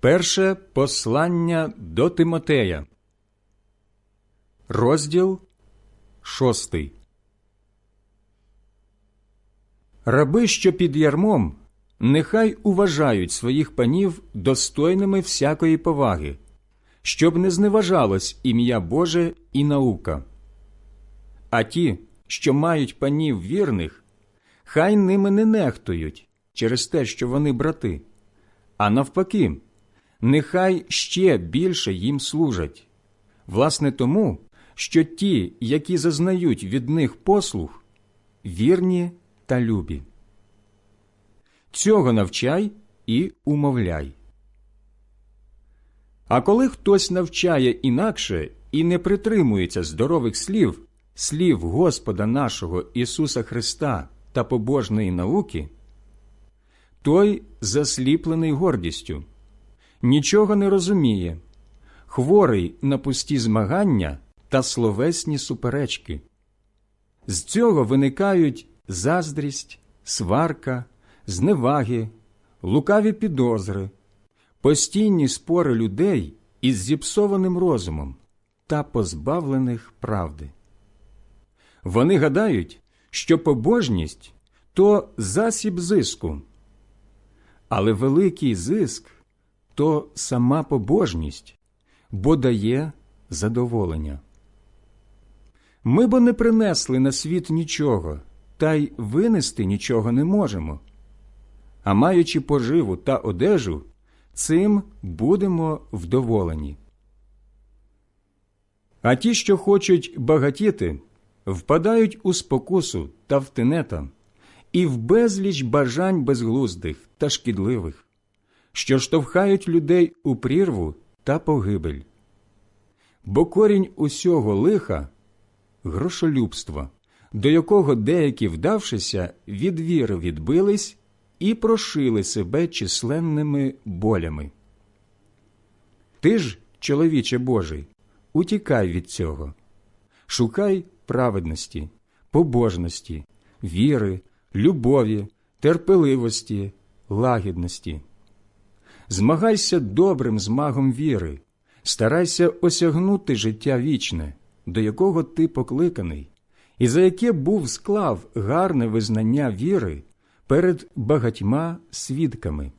Перше послання до Тимотея, розділ шостий. Раби, що під ярмом, нехай уважають своїх панів достойними всякої поваги, щоб не зневажалось ім'я Боже і наука. А ті, що мають панів вірних, хай ними не нехтують через те, що вони брати, а навпаки, нехай ще більше їм служать, власне тому, що ті, які зазнають від них послуг, вірні та любі. Цього навчай і умовляй. А коли хтось навчає інакше і не притримується здорових слів, слів Господа нашого Ісуса Христа та побожної науки, той засліплений гордістю, нічого не розуміє, хворий на пусті змагання та словесні суперечки. З цього виникають заздрість, сварка, зневаги, лукаві підозри, постійні спори людей із зіпсованим розумом та позбавлених правди. Вони гадають, що побожність то засіб зиску, але великий зиск то сама побожність, бо дає задоволення. Ми бо не принесли на світ нічого, та й винести нічого не можемо. А маючи поживу та одежу, цим будемо вдоволені. А ті, що хочуть багатіти, впадають у спокусу та в тенета і в безліч бажань безглуздих та шкідливих, що штовхають людей у прірву та погибель. Бо корінь усього лиха грошолюбство, до якого деякі, вдавшися, від віри відбились і прошили себе численними болями. Ти ж, чоловіче Божий, утікай від цього, шукай праведності, побожності, віри, любові, терпеливості, лагідності. Змагайся добрим змагом віри, старайся осягнути життя вічне, до якого ти покликаний, і за яке був склав гарне визнання віри перед багатьма свідками.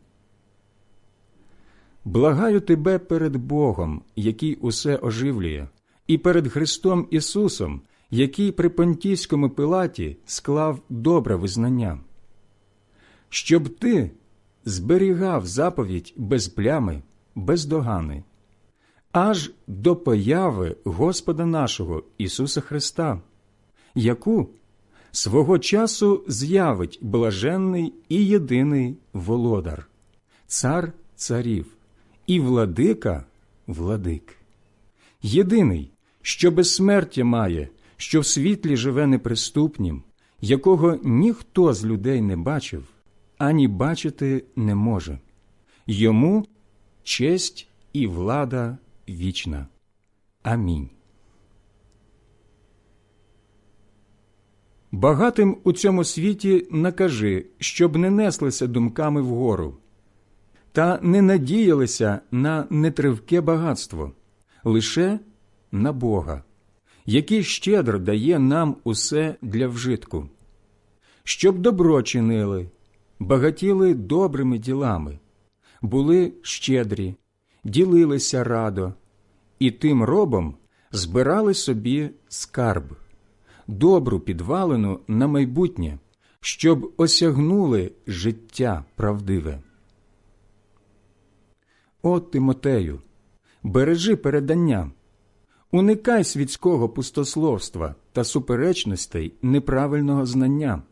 Благаю тебе перед Богом, який усе оживлює, і перед Христом Ісусом, який при Понтійському пилаті склав добре визнання, щоб ти зберігав заповідь без плями, без догани, аж до появи Господа нашого Ісуса Христа, яку свого часу з'явить блаженний і єдиний володар, цар царів і владика владик, єдиний, що безсмертя має, що в світлі живе неприступнім, якого ніхто з людей не бачив, ані бачити не може. Йому честь і влада вічна. Амінь. Багатим у цьому світі накажи, щоб не неслися думками вгору, та не надіялися на нетривке багатство, лише на Бога, який щедро дає нам усе для вжитку, щоб добро чинили, багатіли добрими ділами, були щедрі, ділилися радо, і тим робом збирали собі скарб добру підвалину на майбутнє, щоб осягнули життя правдиве. О Тимотею, бережи передання, уникай світського пустословства та суперечностей неправильного знання,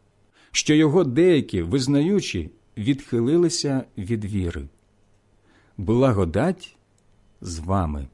що його деякі, визнаючи, відхилилися від віри. Благодать з вами.